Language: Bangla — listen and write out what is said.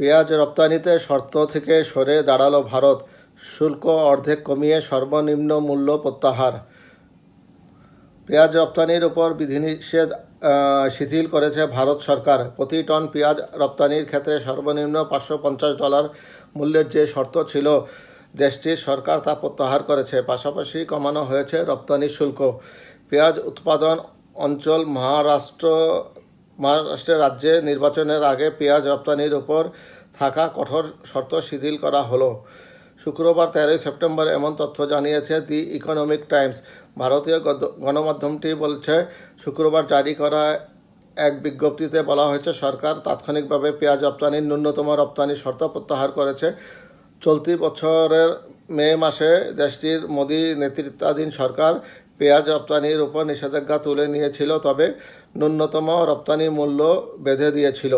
পেঁয়াজ রপ্তানিতে শর্ত থেকে সরে দাঁড়াল ভারত। শুল্ক অর্ধেক কমিয়ে সর্বনিম্ন মূল্য প্রত্যাহার। পেঁয়াজ রপ্তানির উপর বিধিনিষেধ শিথিল করেছে ভারত সরকার। প্রতি টন পেঁয়াজ রপ্তানির ক্ষেত্রে সর্বনিম্ন পাঁচশো পঞ্চাশ ডলার মূল্যের যে শর্ত ছিল দেশটির সরকার তা প্রত্যাহার করেছে। পাশাপাশি কমানো হয়েছে রপ্তানি শুল্ক। পেঁয়াজ উৎপাদন অঞ্চল মহারাষ্ট্র মহারাষ্ট্রের রাজ্যে নির্বাচনের আগে পেঁয়াজ রপ্তানির উপর থাকা কঠোর শর্ত শিথিল করা হলো। শুক্রবার তেরোই সেপ্টেম্বর এমন তথ্য জানিয়েছে দি ইকোনমিক টাইমস। ভারতীয় গণমাধ্যমটি বলছে, শুক্রবার জারি করা এক বিজ্ঞপ্তিতে বলা হয়েছে, সরকার তাৎক্ষণিকভাবে পেঁয়াজ রপ্তানির ন্যূনতম রপ্তানি শর্ত প্রত্যাহার করেছে। চলতি বছরের মে মাসে দেশটির মোদি নেতৃত্বাধীন সরকার পেঁয়াজ রপ্তানির উপর নিষেধাজ্ঞা তুলে নিয়েছিল, তবে ন্যূনতম রপ্তানি মূল্য বেঁধে দিয়েছিল।